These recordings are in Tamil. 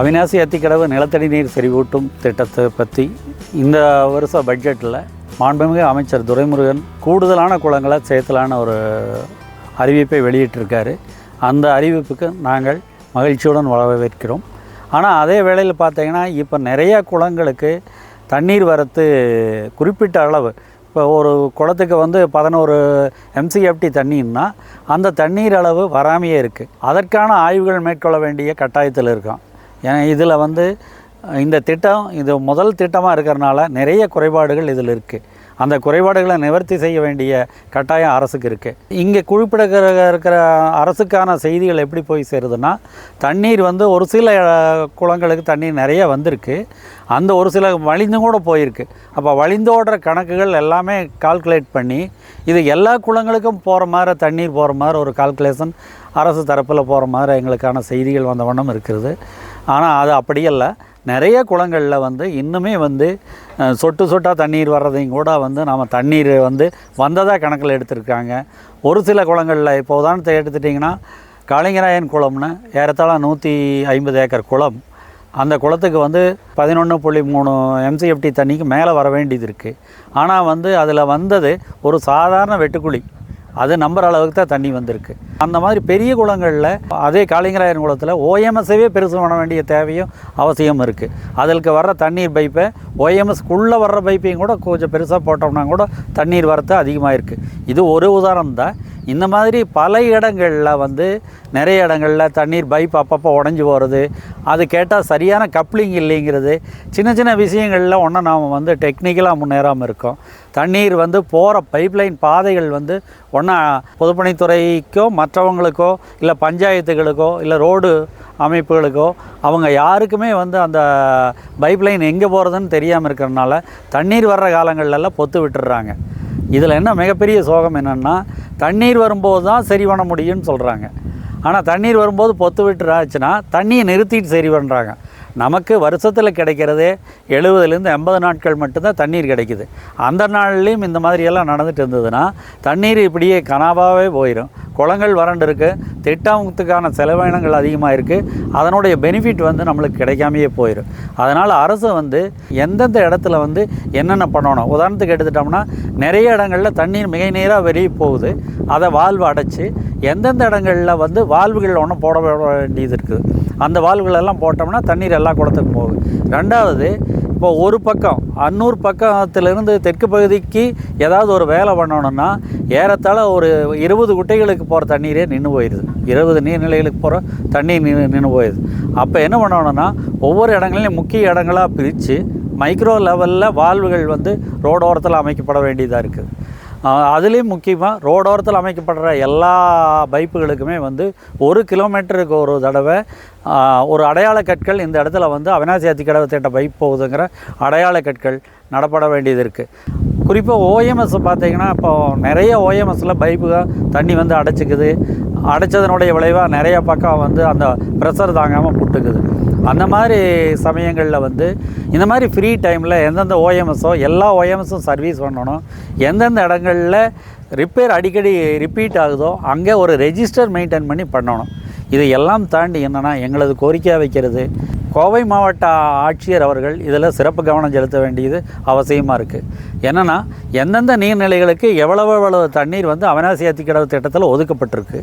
அவினாசி அத்திக்கடவு நிலத்தடி நீர் செறிவூட்டும் திட்டத்தை பற்றி இந்த வருஷ பட்ஜெட்டில் மாண்புமிகு அமைச்சர் துரைமுருகன் கூடுதலான குளங்களை சேர்த்தலான ஒரு அறிவிப்பை வெளியிட்டிருக்காரு. அந்த அறிவிப்புக்கு நாங்கள் மகிழ்ச்சியுடன் வரவேற்கிறோம். ஆனால் அதே வேளையில் பார்த்தீங்கன்னா இப்போ நிறைய குளங்களுக்கு தண்ணீர் வரத்து குறிப்பிட்ட அளவு இப்போ ஒரு குளத்துக்கு வந்து பதினோரு எம்சிஎஃப்டி தண்ணின்னா அந்த தண்ணீர் அளவு வராமையே இருக்குது அதற்கான ஆய்வுகள் மேற்கொள்ள வேண்டிய கட்டாயத்தில் இருக்கான். ஏன்னா இதில் வந்து இந்த திட்டம் இது முதல் திட்டமாக இருக்கிறனால நிறைய குறைபாடுகள் இதில் இருக்குது அந்த குறைபாடுகளை நிவர்த்தி செய்ய வேண்டிய கட்டாயம் அரசுக்கு இருக்குது இங்கே குறிப்பிட இருக்கிற அரசுக்கான செய்திகள் எப்படி போய் சேருதுன்னா தண்ணீர் வந்து ஒரு சில குளங்களுக்கு தண்ணீர் நிறைய வந்திருக்கு. அந்த ஒரு சில வழிந்தும் கூட போயிருக்கு. அப்போ வழிந்தோடுற கணக்குகள் எல்லாமே கால்குலேட் பண்ணி இது எல்லா குளங்களுக்கும் போகிற மாதிரி தண்ணீர் போகிற மாதிரி ஒரு கால்குலேஷன் அரசு தரப்பில் போகிற மாதிரி எங்களுக்கான செய்திகள் வந்த வண்ணம் இருக்கிறது. ஆனால் அது அப்படியல்ல நிறைய குளங்களில் வந்து இன்னுமே வந்து சொட்டு சொட்டாக தண்ணீர் வர்றதையும் கூட வந்து நம்ம தண்ணீர் வந்து வந்ததாக கணக்கில் எடுத்திருக்காங்க. ஒரு சில குளங்களில் இப்போ உதாரணத்தை எடுத்துட்டிங்கன்னா காளிங்கராயன் குளம்னு ஏறத்தாழ நூற்றி ஐம்பது ஏக்கர் குளம். அந்த குளத்துக்கு வந்து பதினொன்று புள்ளி மூணு எம்சிஎஃப்டி தண்ணிக்கு மேலே வர வேண்டியது இருக்குது ஆனால் வந்து அதில் வந்தது ஒரு சாதாரண வெட்டுக்குழி. அது நம்புற அளவுக்கு தான் தண்ணி வந்திருக்கு. அந்த மாதிரி பெரிய குளங்களில் அதே காளிங்கராயன் குளத்தில் ஓஎம்எஸ்ஸவே பெருசு பண்ண வேண்டிய தேவையும் அவசியம் இருக்குது அதற்கு வர்ற தண்ணீர் பைப்பை ஓஎம்எஸ்க்குள்ளே வர்ற பைப்பையும் கூட கொஞ்சம் பெருசாக போட்டோம்னா கூட தண்ணீர் வரத்து அதிகமாக இருக்குது இது ஒரு உதாரணம் தான். இந்த மாதிரி பல இடங்களில் வந்து நிறைய இடங்களில் தண்ணீர் பைப் அப்பப்போ உடஞ்சி போகிறது அது கேட்டால் சரியான கப்ளிங் இல்லைங்கிறது. சின்ன சின்ன விஷயங்களில் ஒன்றும் நாம் வந்து டெக்னிக்கலாக முன்னேறாமல் இருக்கோம். தண்ணீர் வந்து போகிற பைப்லைன் பாதைகள் வந்து ஒன்றா பொதுப்பணித்துறைக்கோ மற்றவங்களுக்கோ இல்லை பஞ்சாயத்துகளுக்கோ இல்லை ரோடு அமைப்புகளுக்கோ அவங்க யாருக்குமே வந்து அந்த பைப்லைன் எங்கே போகிறதுன்னு தெரியாமல் இருக்கிறனால தண்ணீர் வர்ற காலங்கள்லாம் பொத்து விட்டுடுறாங்க. இதில் என்ன மிகப்பெரிய சோகம் என்னென்னா தண்ணீர் வரும்போது தான் சரி பண்ண முடியும்னு சொல்கிறாங்க ஆனால் தண்ணீர் வரும்போது பொத்து விட்டுறாச்சுன்னா தண்ணியை நிறுத்திட்டு சரி பண்ணுறாங்க நமக்கு வருஷத்தில் கிடைக்கிறதே எழுபதுலேருந்து எண்பது நாட்கள் மட்டும்தான் தண்ணீர் கிடைக்குது. அந்த நாள்லேயும் இந்த மாதிரியெல்லாம் நடந்துட்டு இருந்ததுன்னா தண்ணீர் இப்படியே கனாவாகவே போயிடும் குளங்கள் வறண்டு இருக்குது திட்டத்துக்கான செலவினங்கள் அதிகமாக இருக்குது அதனுடைய பெனிஃபிட் வந்து நம்மளுக்கு கிடைக்காமையே போயிடும் அதனால் அரசு வந்து எந்தெந்த இடத்துல வந்து என்னென்ன பண்ணணும்? உதாரணத்துக்கு எடுத்துட்டோம்னா நிறைய இடங்களில் தண்ணீர் மிக நீராக வெளியே போகுது. அதை வால்வு அடைச்சி எந்தெந்த இடங்களில் வந்து வால்வுகள் ஒன்றும் போட வேண்டியது இருக்குது. அந்த வால்வுகளெல்லாம் போட்டோம்னா தண்ணீர் எல்லா குளத்துக்கும் போகுது ரெண்டாவது இப்போ ஒரு பக்கம் அன்னூர் பக்கத்திலிருந்து தெற்கு பகுதிக்கு ஏதாவது ஒரு வேலை பண்ணணும்னா ஏறத்தாழ ஒரு இருபது குட்டைகளுக்கு போகிற தண்ணீரே நின்று போயிடுது இருபது நீர்நிலைகளுக்கு போகிற தண்ணீர் நின்று நின்று போயிடுது அப்போ என்ன பண்ணணும்னா ஒவ்வொரு இடங்களையும் முக்கிய இடங்களாக பிரித்து மைக்ரோ லெவலில் வால்வுகள் வந்து ரோடோரத்தில் அமைக்கப்பட வேண்டியதாக இருக்குது. அதுலேயும் முக்கியமாக ரோடோரத்தில் அமைக்கப்படுற எல்லா பைப்புகளுக்குமே வந்து ஒரு கிலோமீட்டருக்கு ஒரு தடவை ஒரு அடையாள கற்கள் இந்த இடத்துல வந்து அவினாசி அத்திக்கடவை திட்ட பைப் போகுதுங்கிற அடையாள கற்கள் நடப்பட வேண்டியது இருக்குது குறிப்பாக ஓஎம்எஸ் பார்த்திங்கன்னா இப்போ நிறைய ஓஎம்எஸில் பைப்பு தண்ணி வந்து அடைச்சிக்குது. அடைச்சதனுடைய விளைவாக நிறைய பக்கம் வந்து அந்த ப்ரெஷர் தாங்காமல் புட்டுக்குது அந்த மாதிரி சமயங்களில் வந்து இந்த மாதிரி ஃப்ரீ டைமில் எந்தெந்த ஓஎம்எஸோ எல்லா ஓஎம்எஸும் சர்வீஸ் பண்ணணும். எந்தெந்த இடங்களில் ரிப்பேர் அடிக்கடி ரிப்பீட் ஆகுதோ அங்கே ஒரு ரெஜிஸ்டர் மெயின்டைன் பண்ணி பண்ணணும். இது எல்லாம் தாண்டி என்னென்னா எங்களது கோரிக்கையாக வைக்கிறது கோவை மாவட்ட ஆட்சியர் அவர்கள் இதில் சிறப்பு கவனம் செலுத்த வேண்டியது அவசியமாக இருக்குது என்னென்னா எந்தெந்த நீர்நிலைகளுக்கு எவ்வளவு எவ்வளவு தண்ணீர் வந்து அவனாசி அத்திக்கடவு திட்டத்தில் ஒதுக்கப்பட்டிருக்கு.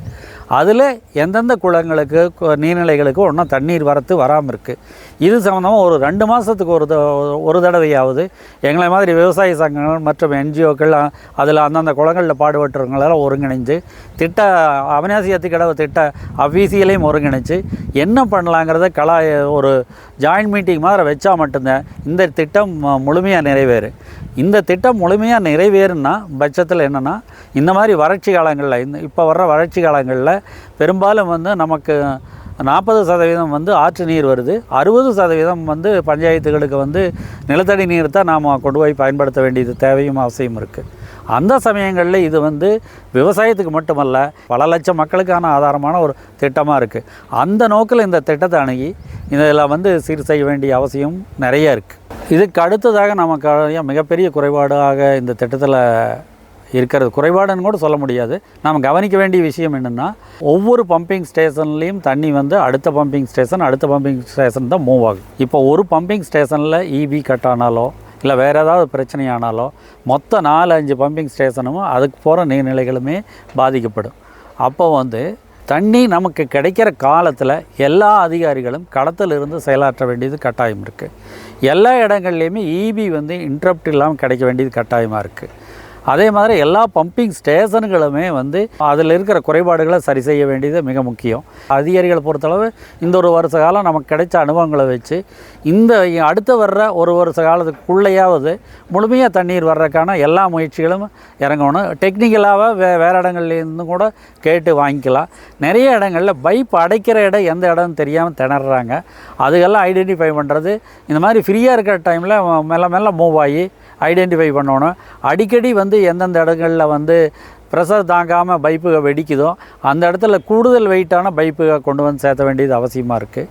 அதில் எந்தெந்த குளங்களுக்கு நீர்நிலைகளுக்கு ஒன்றும் தண்ணீர் வரத்து வராமல் இருக்குது இது சம்மந்தமாக ஒரு ரெண்டு மாதத்துக்கு ஒரு த- ஒரு தடவையாவது எங்களை மாதிரி விவசாய சங்கங்கள் மற்றும் என்ஜிஓக்கள் அதில் அந்தந்த குளங்களில் பாடுபட்டுறவங்களெல்லாம் ஒருங்கிணைந்து திட்ட அவினாசி அத்திக்கடவு திட்ட அஃபீசியலையும் ஒருங்கிணைச்சு என்ன பண்ணலாங்கிறத கலா ஒரு ஜாயின்ட் மீட்டிங் மாதிரி வச்சா மட்டும்தான் இந்த திட்டம் முழுமையாக நிறைவேறு. இந்த திட்டம் முழுமையாக நிறைவேறுனா பட்சத்தில் என்னென்னா இந்த மாதிரி வறட்சி காலங்களில் இந்த இப்போ வர்ற வறட்சி காலங்களில் பெரும்பாலும் வந்து நமக்கு நாற்பது சதவீதம் வந்து ஆற்று நீர் வருது. அறுபது சதவீதம் வந்து பஞ்சாயத்துகளுக்கு வந்து நிலத்தடி நீர் தான் நாம் கொண்டு போய் பயன்படுத்த வேண்டியது தேவையும் அவசியம் இருக்குது அந்த சமயங்களில் இது வந்து விவசாயத்துக்கு மட்டுமல்ல பல லட்சம் மக்களுக்கான ஆதாரமான ஒரு திட்டமாக இருக்குது அந்த நோக்கில் இந்த திட்டத்தை அணுகி இதெல்லாம் வந்து சீர் செய்ய வேண்டிய அவசியம் நிறைய இருக்குது இதுக்கு அடுத்ததாக நமக்கு மிகப்பெரிய குறைபாடாக இந்த திட்டத்தில் இருக்கிறது. குறைபாடுன்னு கூட சொல்ல முடியாது. நாம் கவனிக்க வேண்டிய விஷயம் என்னென்னா ஒவ்வொரு பம்பிங் ஸ்டேஷன்லேயும் தண்ணி வந்து அடுத்த பம்பிங் ஸ்டேஷன் அடுத்த பம்பிங் ஸ்டேஷன் தான் மூவ் ஆகும். இப்போ ஒரு பம்பிங் ஸ்டேஷனில் இபி கட் ஆனாலோ இல்லை வேறு ஏதாவது பிரச்சனையானாலோ மொத்த நாலு அஞ்சு பம்பிங் ஸ்டேஷனும் அதுக்கு போகிற நீர்நிலைகளுமே பாதிக்கப்படும். அப்போ வந்து தண்ணி நமக்கு கிடைக்கிற காலத்தில் எல்லா அதிகாரிகளும் களத்தில் இருந்து செயலாற்ற வேண்டியது கட்டாயம் இருக்குது எல்லா இடங்கள்லையுமே இபி வந்து இன்ட்ரப்ட் இல்லாமல் கிடைக்க வேண்டியது கட்டாயமாக இருக்குது அதே மாதிரி எல்லா பம்பிங் ஸ்டேஷன்களுமே வந்து அதில் இருக்கிற குறைபாடுகளை சரி செய்ய வேண்டியது மிக முக்கியம். அதிகாரிகளை பொறுத்தளவு இந்த ஒரு வருஷ காலம் நமக்கு கிடைச்ச அனுபவங்களை வச்சு இந்த அடுத்து வர்ற ஒரு வருஷ காலத்துக்குள்ளேயாவது முழுமையாக தண்ணீர் வர்றதுக்கான எல்லா முயற்சிகளும் இறங்கணும். டெக்னிக்கலாக வே வேறு இடங்கள்லேருந்து கூட கேட்டு வாங்கிக்கலாம். நிறைய இடங்களில் பைப் அடைக்கிற இடம் எந்த இடம்னு தெரியாமல் திணறாங்க அதுக்கெல்லாம் ஐடென்டிஃபை பண்ணுறது இந்த மாதிரி ஃப்ரீயாக இருக்கிற டைமில் மெல்ல மெல்ல மூவ் ஆகி ஐடென்டிஃபை பண்ணணும். அடிக்கடி வந்து எந்தெந்த இடங்களில் வந்து ப்ரெஷர் தாங்காமல் பைப்புக வெடிக்குதோ அந்த இடத்துல கூடுதல் வெயிட்டான பைப்புக கொண்டு வந்து சேர்த்த வேண்டியது அவசியமாக இருக்குது